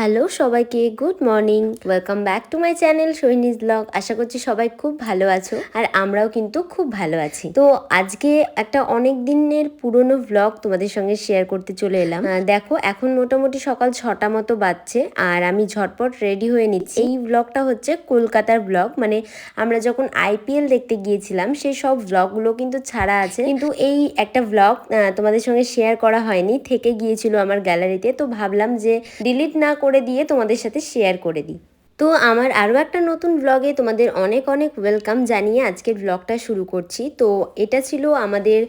Hello সবাইকে, good morning. Welcome back to my channel সৈনিজ blog. আশা করছি সবাই খুব ভালো আছো আর আমরাও কিন্তু খুব ভালো আছি। তো আজকে একটা অনেক দিনের পুরনো ব্লগ তোমাদের সঙ্গে শেয়ার করতে চলে এলাম। দেখো, এখন মোটামুটি সকাল ছটা মতো বাজছে আর আমি ঝটপট রেডি হয়ে নিচ্ছি। এই ব্লগটা হচ্ছে কলকাতার ব্লগ মানে আমরা যখন আইপিএল দেখতে গিয়েছিলাম, সেই সব ব্লগগুলো কিন্তু ছাড়া আছে। কিন্তু এই একটা ব্লগ তোমাদের সঙ্গে শেয়ার করা হয়নি। থেকে গিয়েছিল আমার গ্যালারিতে তো। ভাবলাম যে ডিলিট না করে দিয়ে তোমাদের সাথে শেয়ার করে দিই। তো আমার আরও একটা নতুন ব্লগে তোমাদের অনেক অনেক ওয়েলকাম জানিয়ে আজকের ব্লগটা শুরু করছি। তো এটা ছিল আমাদের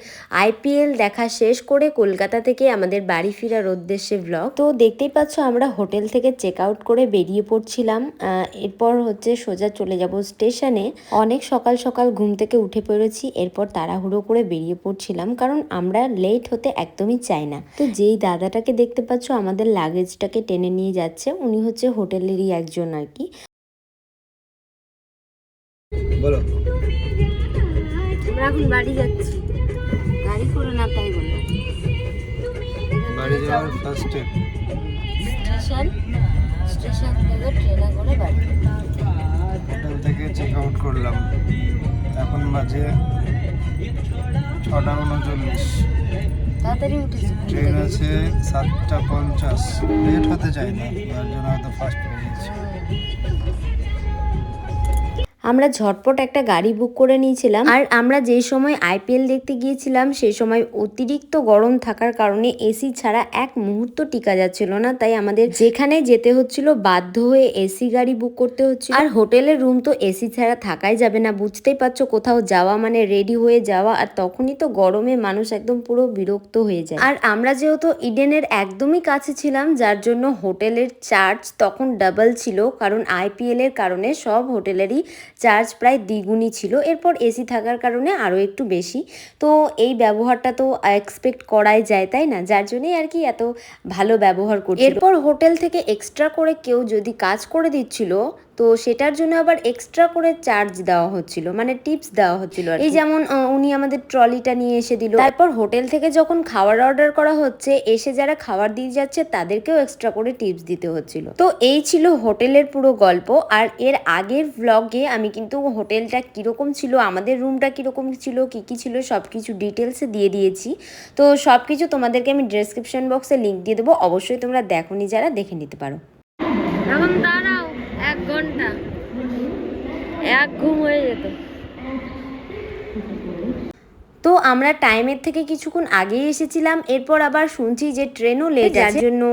আইপিএল দেখা শেষ করে কলকাতা থেকে আমাদের বাড়ি ফেরার উদ্দেশ্যে ব্লগ তো দেখতেই পাচ্ছ আমরা হোটেল থেকে চেক আউট করে বেরিয়ে পড়ছিলাম। এরপর হচ্ছে সোজা চলে যাব স্টেশনে। অনেক সকাল সকাল ঘুম থেকে উঠে পড়েছি, এরপর তাড়াহুড়ো করে বেরিয়ে পড়ছিলাম, কারণ আমরা লেট হতে একদমই চাই না। তো যেই দাদাটাকে দেখতে পাচ্ছ, আমাদের লাগেজটাকে টেনে নিয়ে যাচ্ছে, উনি হচ্ছে হোটেলেরই একজন আর কি। বলো। আমরা এখন বাড়ি যাচ্ছি। গাড়ি করে না তাই বললাম। বাড়ি যাওয়ার ফার্স্ট স্টেপ স্টেশন স্টেশন থেকে ট্রেনে করে বাড়ি। হোটেল থেকে চেক আউট করলাম। এখন বাজে ছটা উনচল্লিশ। তাড়াতাড়ি উঠেছি। ট্রেন আছে সাতটা পঞ্চাশ। লেট হতে চাই না যার জন্য হয়তো ফার্স্ট Keep আমরা ঝটপট একটা গাড়ি বুক করে নিয়েছিলাম। আর আমরা যে সময় আইপিএল দেখতে গিয়েছিলাম সেই সময় অতিরিক্ত গরম থাকার কারণে এসি ছাড়া এক মুহূর্ত টিকা যাচ্ছিল না। তাই আমাদের যেখানে যেতে হচ্ছিল, বাধ্য হয়ে এসি গাড়ি বুক করতে হচ্ছিল। আর হোটেলের রুম তো এসি ছাড়া থাকাই যাবে না, বুঝতেই পারছ কোথাও যাওয়া মানে রেডি হয়ে যাওয়া, আর তখনই তো গরমে মানুষ একদম পুরো বিরক্ত হয়ে যায়। আর আমরা যেহেতু ইডেনের একদমই কাছে ছিলাম, যার জন্য হোটেলের চার্জ তখন ডাবল ছিল, কারণ আইপিএল এর কারণে সব হোটেলেরই চার্জ প্রায় দ্বিগুণই ছিল। এরপর এসি থাকার কারণে আরও একটু বেশি। তো এই ব্যবহারটা তো এক্সপেক্ট করাই যায়, তাই না? যার জন্যই আর কি এত ভালো ব্যবহার করছে এরপর হোটেল থেকে এক্সট্রা করে কেউ যদি কাজ করে দিচ্ছিল তো সেটার জন্য আবার এক্সট্রা করে চার্জ দেওয়া হচ্ছিল মানে টিপস দেওয়া হচ্ছিল এই যেমন উনি আমাদের ট্রলিটা নিয়ে এসে দিল। তারপর হোটেল থেকে যখন খাবার অর্ডার করা হচ্ছে এসে যারা খাবার দিয়ে যাচ্ছে তাদেরকেও এক্সট্রা করে টিপস দিতে হচ্ছিল। তো এই ছিল হোটেলের পুরো গল্প আর এর আগের ব্লগে আমি কিন্তু হোটেলটা কীরকম ছিল আমাদের রুমটা কীরকম ছিল কি কি ছিল সব কিছু ডিটেলসে দিয়ে দিয়েছি। তো সব কিছু তোমাদেরকে আমি ডেসক্রিপশন বক্সে লিঙ্ক দিয়ে দেবো অবশ্যই তোমরা দেখোনি যারা দেখে নিতে পারো। এখন ঘণ্টা এক ঘুম হয়ে যেত তো আমরা টাইমের থেকে কিছুক্ষণ আগেই এসেছিলাম এরপর আবার শুনছি যে ট্রেনও লেট যার জন্য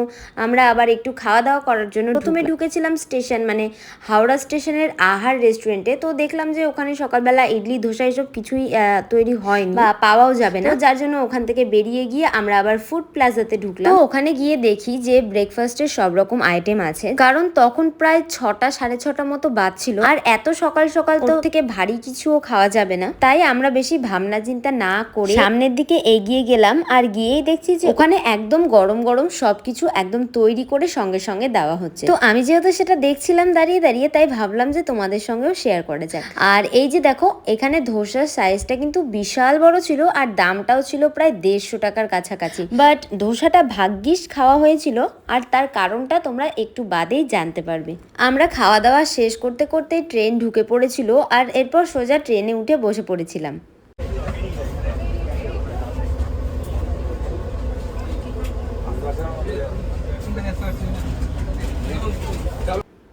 আমরা আবার একটু খাওয়া দাওয়া করার জন্য প্রথমে ঢুকেছিলাম স্টেশন মানে হাওড়া স্টেশনের আহার রেস্টুরেন্টে তো দেখলাম যে ওখানে সকালবেলা ইডলি ধোসা এসব কিছুই তৈরি হয়নি। বা পাওয়াও যাবে না। যার জন্য ওখান থেকে বেরিয়ে গিয়ে আমরা আবার ফুড প্লাজাতে ঢুকলাম। তো ওখানে গিয়ে দেখি যে ব্রেকফাস্টের সব রকম আইটেম আছে। কারণ তখন প্রায় ছটা সাড়ে ছটা মতো বাজছিল। আর এত সকাল সকাল তো থেকে ভারী কিছুও খাওয়া যাবে না। তাই আমরা বেশি ভাবনা চিন্তা না করে সামনের দিকে এগিয়ে গেলাম আর গিয়েই দেখছি যে ওখানে একদম গরম গরম সবকিছু একদম তৈরি করে সঙ্গে সঙ্গে দেওয়া হচ্ছে। তো আমি যেহেতু সেটা দেখছিলাম দাঁড়িয়ে দাঁড়িয়ে তাই ভাবলাম যে তোমাদের সঙ্গেও শেয়ার করা যাক। আর এই যে দেখো এখানে ধোসার সাইজটা কিন্তু বিশাল বড় ছিল আর দামটাও ছিল প্রায় দেড়শো টাকার কাছাকাছি। বাট ধোসাটা ভাগ্যিস খাওয়া হয়েছিল আর তার কারণটা তোমরা একটু বাদেই জানতে পারবে। আমরা খাওয়া দাওয়া শেষ করতে করতে ট্রেন ঢুকে পড়েছিল আর এরপর সোজা ট্রেনে উঠে বসে পড়েছিলাম।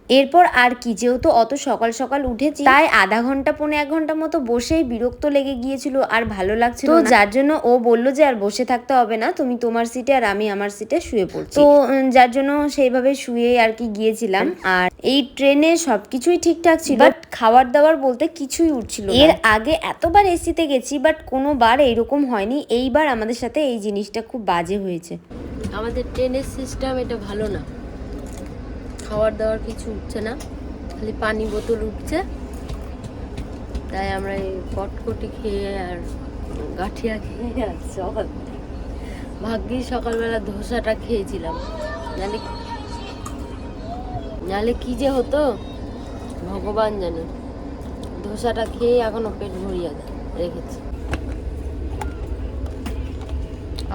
এরপর আর কি যেহেতু অত সকাল সকাল উঠেছি তাই আধা ঘণ্টা পৌনে এক ঘণ্টা মতো বসেই বিরক্ত লেগে গিয়েছিল আর ভালো লাগছিল তো যার জন্য ও বলল যে আর বসে থাকতে হবে না তুমি তোমার সিটে আর আমি আমার সিটে শুয়ে পড়ছি। তো যার জন্য সেইভাবে শুয়ে আর কি গিয়েছিলাম। আর এই ট্রেনে সবকিছুই ঠিকঠাক ছিল বাট খাবার দাবার বলতে কিছুই উঠছিল এর আগে এতবার এসিতে গেছি বাট কোনো বার এইরকম হয়নি। এইবার আমাদের সাথে এই জিনিসটা খুব বাজে হয়েছে। আমাদের ট্রেনের সিস্টেম এটা ভালো না। খাবার দাবার কিছু উঠছে না, খালি পানি বোতল উঠছে। তাই আমরা এই কটকটি খেয়ে আর গাঠিয়া খেয়ে আর সকাল ভাগ্যি সকালবেলা ধোসাটা খেয়েছিলাম। নালে নালে কি যে হতো, ভগবান জানে। ধোসাটা খেয়ে এখনও পেট ভরিয়ে রেখেছি।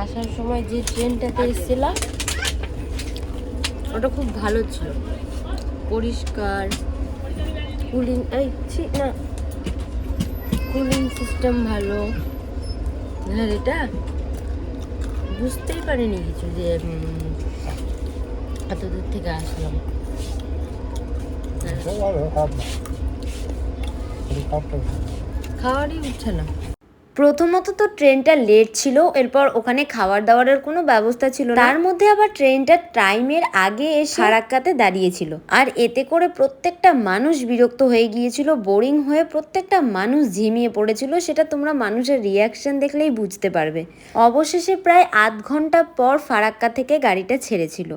আসার সময় যে ট্রেনটাতে এসেছিলাম ওটা খুব ভালো ছিল। পরিষ্কার কুলিং এই ছি না। কুলিং সিস্টেম ভালো। আর এটা বুঝতেই পারিনি কিছু যে এত দূর থেকে আসলাম। খাওয়ারই উঠছে না। প্রথমত তো ট্রেনটা লেট ছিল, এরপর ওখানে খাবার দাবারের কোনো ব্যবস্থা ছিল তার মধ্যে আবার ট্রেনটা টাইমের আগে এসে ফারাক্কাতে দাঁড়িয়েছিল। আর এতে করে প্রত্যেকটা মানুষ বিরক্ত হয়ে গিয়েছিল বোরিং হয়ে প্রত্যেকটা মানুষ ঝিমিয়ে পড়েছিল, সেটা তোমরা মানুষের রিয়াকশন দেখলেই বুঝতে পারবে। অবশেষে প্রায় আধ ঘণ্টা পর ফারাক্কা থেকে গাড়িটা ছেড়েছিল।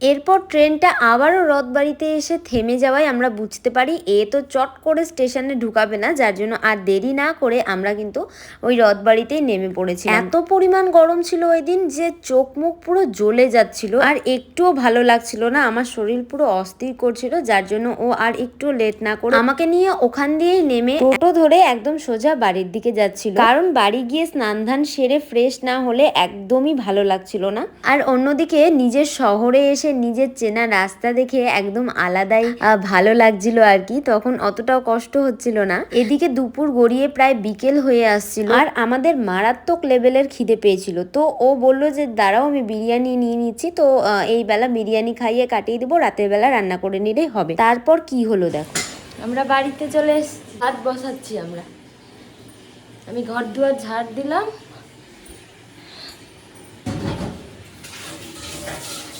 এরপর ট্রেনটা আবারও রথবাড়িতে এসে থেমে যাওয়ায় আমরা বুঝতে পারি এ তো চট করে স্টেশনে ঢুকাবে না যার জন্য আর দেরি না করে আমরা কিন্তু ওই রথবাড়িতেই নেমে পড়েছি এত পরিমাণ গরম ছিল ওই দিন যে চোখ মুখ পুরো জ্বলে যাচ্ছিল আর একটুও ভালো লাগছিল না আমার শরীর পুরো অস্থির করছিল যার জন্য ও আর একটু লেট না করে আমাকে নিয়ে ওখান দিয়েই নেমে টোটো ধরে একদম সোজা বাড়ির দিকে যাচ্ছিল। কারণ বাড়ি গিয়ে স্নান ধান সেরে ফ্রেশ না হলে একদমই ভালো লাগছিল না। আর অন্যদিকে নিজের শহরে এসে নিজের চেনা রাস্তা দেখে একদম আলাদাই ভালো লাগছিল আর কি। তখন অতটাও কষ্ট হচ্ছিল না। এদিকে দুপুর গড়িয়ে প্রায় বিকেল হয়ে আসছিল। আর আমাদের মারাত্মক লেভেলের খিদে পেয়েছিল। তো ও বলল যে, দাঁড়াও, আমি বিরিয়ানি নিয়ে নিচ্ছি। তো এই বেলা বিরিয়ানি খাইয়ে কাটিয়ে দেবো। রাতের বেলা রান্না করে নিলেই হবে। তারপর কি হলো দেখো। আমরা বাড়িতে চলে ভাত বসাচ্ছি আমরা। আমি ঘর দুয়ার ঝাড় দিলাম।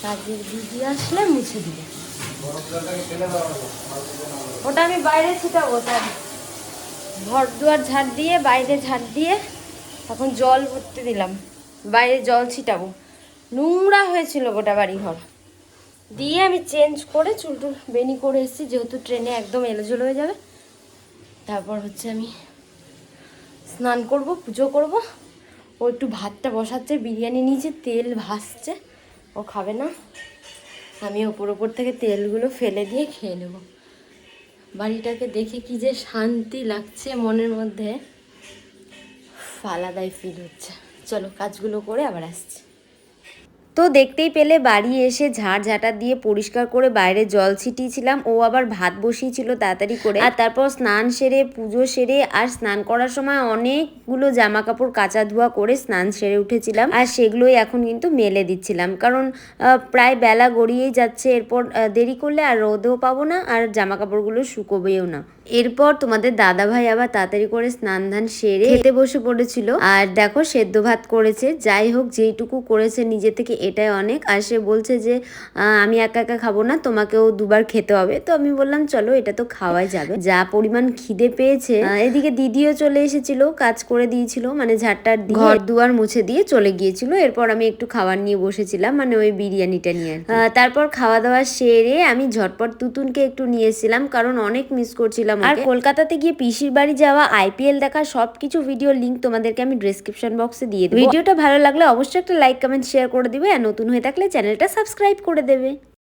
কাজের দিদি আসলে মুছে দিবে। ওটা আমি বাইরে ছিটাবো, তার ঘর দুয়ার ঝাড় দিয়ে, বাইরে ঝাড় দিয়ে এখন জল ভরতে দিলাম। বাইরে জল ছিটাবো। নোংরা হয়েছিল গোটা বাড়ি ঘর দিয়ে আমি চেঞ্জ করে চুল টুল বেনি করে এসেছি, যেহেতু ট্রেনে একদম এলোজল হয়ে যাবে। তারপর হচ্ছে আমি স্নান করব, পুজো করব। ও একটু ভাতটা বসাচ্ছে, বিরিয়ানি নিচে তেল ভাসছে ও খাবে না? আমি ওপর ওপর থেকে তেলগুলো ফেলে দিয়ে খেয়ে নেব। বাড়িটাকে দেখে কি যে শান্তি লাগছে মনের মধ্যে। আলাদাই ফিল হচ্ছে। চলো কাজগুলো করে আবার আসছি। তো দেখতেই পেলে বাড়ি এসে ঝাড় ঝাঁটা দিয়ে পরিষ্কার করে বাইরে জল ছিটিয়েছিলাম। ও আবার ভাত বসিয়েছিল তাড়াতাড়ি করে। আর তারপর স্নান সেরে, পুজো সেরে আর স্নান করার সময় অনেকগুলো জামা কাপড় কাচা ধোয়া করে স্নান সেরে উঠেছিলাম। আর সেগুলোই এখন কিন্তু মেলে দিচ্ছিলাম। কারণ প্রায় বেলা গড়িয়েই যাচ্ছে। এরপর দেরি করলে আর রোদেও পাবো না আর জামা কাপড়গুলো শুকোবেও না। এরপর তোমাদের দাদা ভাই আবার তাড়াতাড়ি করে স্নান ধান সেরে খেতে বসে পড়েছিল। আর দেখো, সেদ্ধ ভাত করেছে। যাই হোক, যেইটুকু করেছে নিজে থেকে এটাই অনেক। আর সে বলছে যে আহ, আমি একা একা খাব না তোমাকেও দুবার খেতে হবে। তো আমি বললাম চলো এটা তো খাওয়াই যাবে। যা পরিমাণ খিদে পেয়েছে এদিকে দিদিও চলে এসেছিল কাজ করে দিয়েছিল মানে ঝাড়টার ঘর দুয়ার মুছে দিয়ে চলে গিয়েছিল। এরপর আমি একটু খাবার নিয়ে বসেছিলাম মানে ওই বিরিয়ানিটা নিয়ে তারপর খাওয়া দাওয়া সেরে আমি ঝটপট তুতুনকে একটু নিয়ে এসেছিলাম কারণ অনেক মিস করছিলাম আর কলকাতাতে গিয়ে পিসির বাড়ি যাওয়া আইপিএল দেখা সবকিছু ভিডিও লিঙ্ক তোমাদেরকে আমি ডেসক্রিপশন বক্সে দিয়ে দেবো। ভিডিওটা ভালো লাগলে অবশ্যই একটা লাইক কমেন্ট শেয়ার করে দিবে। আর নতুন হয়ে থাকলে চ্যানেলটা সাবস্ক্রাইব করে দেবে।